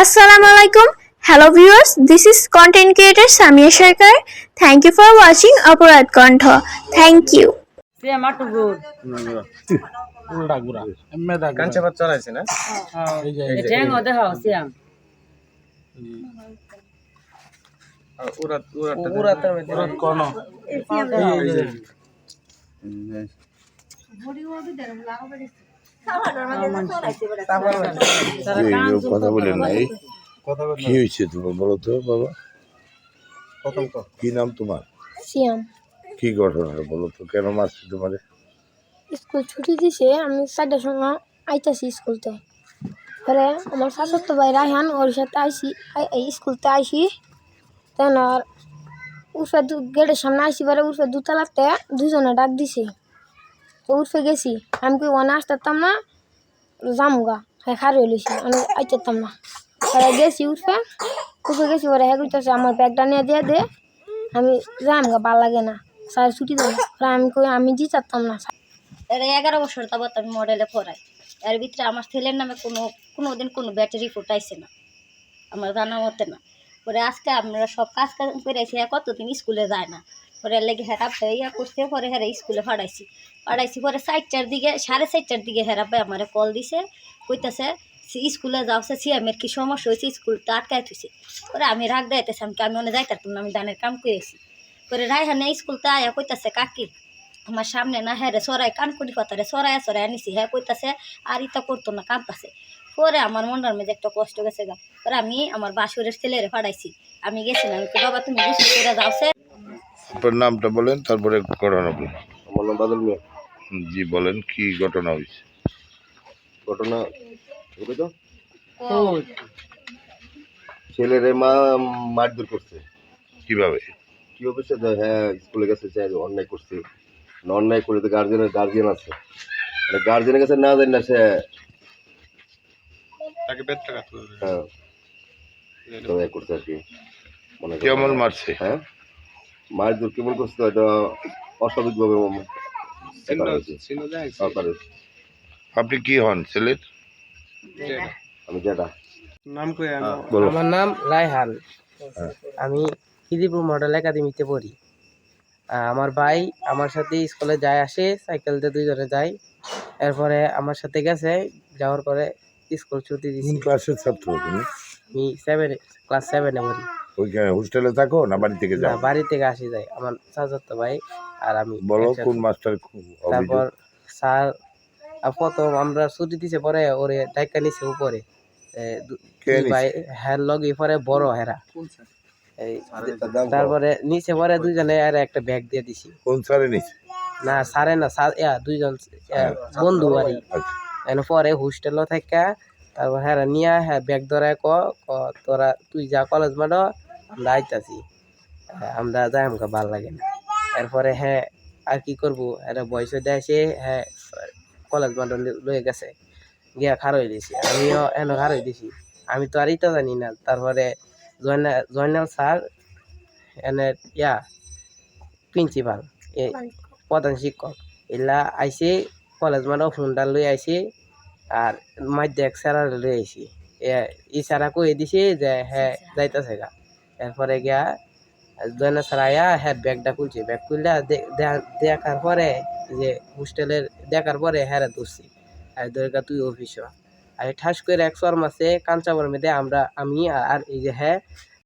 Assalamu alaikum. Hello viewers, this is content creator Samia Sharkar. Thank you for watching Aparat Kantha. Thank you. সে মাটু গুড় উল্টা গুড়া এমনি দা কাঞ্চা ভাত চড়াইছে না এই যে এ ঠ্যাং ও দেখাও সিয়াম উড়াত কথা বলেন নাই কি হয়েছে তোমার বলো তো বাবা কি নাম তোমার কি ঘটনা বলো তো কেন মারছি তোমারে স্কুল ছুটি দিছে আমি চারটার আইতাছি স্কুলতে পরে আমার শাশুড় ভাই রায়হান ওর সাথে আইসি স্কুলতে আইসি তখন আর উর্ফে গেটের সামনে আইসি পরে উর্ফে দুতলাতে দুজনে ডাক দিছে তো উর্ফে গেছি, আমি কি ওখানে আসতাম না জামুগা হ্যাঁ খার হইলিছি, আমি আইতাম না। পরে গেছি উর্ফে উর্ফে গেছি পরে হ্যাঁ কইতেছে, আমার ব্যাগটা নিয়ে দিয়ে দে, আমি জামগা ভালো লাগে না, স্যার ছুটি দেবো আমি কই, আমি দিতাম না এগারো বছর তাবত আমি মডেলে পড়াই। এর ভিতরে আমার ছেলের নামে কোনো কোনো দিন কোনো ব্যাটারি ফুটাইছে না, আমার জানা মতে না। পরে আজকে আমরা সব কাজ কাজ করেছি কতদিন স্কুলে যায় না। পরে লেগে হেরা ইয়া করছে, পরে হেরা স্কুলে পাঠাইছি। পাঠাইছি পরে চারটার দিকে, সাড়ে চারটার দিকে হেরাবে আমার কল দিছে, কইতাছে স্কুলে যাওছে সিএমের কি সমস্যা হয়েছে স্কুলটা আটকাই থুছে পরে আমি রাগ দেখাইতেছি, আমি আমি অনেক যাইতাম না, আমি দানের কাম করেছি পরে রায়হানে স্কুলতে আয়া কইতাছে, কাকি, আমার সামনে না হ্যাঁ রে সরাই কান করি কথা রে সরাই সরাই আনিছি হ্যাঁ কইতাছে, আর ইটা করতো না, কাঁদতাছে। পরে আমার মনটার মধ্যে একটা কষ্ট গেছে গা। পরে আমি আমার বাসুরের ছেলেরে ফাড়াইছি আমি গেছিলাম, বাবা, তুমি যাওছে আপনার নামটা বলেন তারপরে ঘটনা বলেন। আমার নাম বাদল মিয়া। জি বলেন কি ঘটনা হয়েছে? ঘটনা বুঝলি তো। ছেলেরে মা মারধর করছে। কীভাবে? কি অবশ্যই যে হ্যাঁ স্কুলে গেছে যে অন্যায় করছে। না অন্যায় করে তো গার্জেনের গার্জিয়ান আছে। গার্জেনের কাছে না জানি না সে হ্যাঁ। তো এ করছে আর কি। মনে। কেমন মারছে? হ্যাঁ? মারধর কেমন করছে হয়তো অস্বাভাবিকভাবে করা হয়েছে। হ্যাঁ, করা আপনি কি হন ছেলের? আমি যেটা বলো। আমার নাম রায়হান। হ্যাঁ। আমি খিদিপুর মডেল একাডেমিতে পড়ি। আহ, আমার ভাই আমার সাথে স্কুলে যায় আসে সাইকেল দিয়ে দুইজনে যায়। এরপরে আমার সাথে গেছে যাওয়ার পরে স্কুল ছুটি দিছি। ক্লাসের ছাত্র আমি সেভেন ক্লাস সেভেনে পড়ি। ওইখানে হোস্টেলে থাকো না বাড়ি থেকে না যাও? বাড়ি থেকে আসি যাই। আমার চাচাতো ভাই আর আমি বলো কোন মাস্টার তারপর স্যার প্রথম আমরা ছুটি দিছে পরে ওরে ডাইকা নিছে উপরে? ভাই হ্যার লগে পরে বড় হেরা। তারপরে নিচে পরে দুইজনে আর একটা ব্যাগ দিয়ে দিছি। কোন স্যারে নিছে? না সারে না স্যার দুইজন ইয়া, বন্ধু বাড়ি আচ্ছা। এন পরে হোস্টেলও থাকা তারপর হ্যাঁ নিয়ে হ্যাঁ ব্যাগ ধরে ক ক তোরা তুই যা কলেজ মাঠো আমরা আইতাছি আমরা যাই আমাকে ভালো লাগে না। এরপরে হ্যাঁ আর কি করব? একটা বয়স আসে হ্যাঁ কলেজ মাঠ লয়ে গেছে, গিয়া খার হয়ে দিছি। আমিও এনে খার হয়ে দিছি। আমি তো আর ইটা জানি না। তারপরে জয়না, জয়নাল স্যার এনে, ইয়া, প্রিন্সিপাল প্রধান শিক্ষক, এলা আইসে, কলেজ মাঠও ফোনটা লই আইসে, আর মাধ্যে এক স্যার লই আইসি। ই স্যারা কই দিছে যে হ্যাঁ যাইতেছে গা এরপরে গিয়া দোকানে ছাড়াইয়া হ্যাঁ ব্যাগটা খুলছি ব্যাগ খুললে দেখার পরে যে হোস্টেলের দেখার পরে হ্যাঁ ধরছি আর দরকার তুই অফিস। আর ঠাস করে এক শর্মাসে কাঞ্চাবর মধ্যে আমরা, আমি আর এই যে হ্যাঁ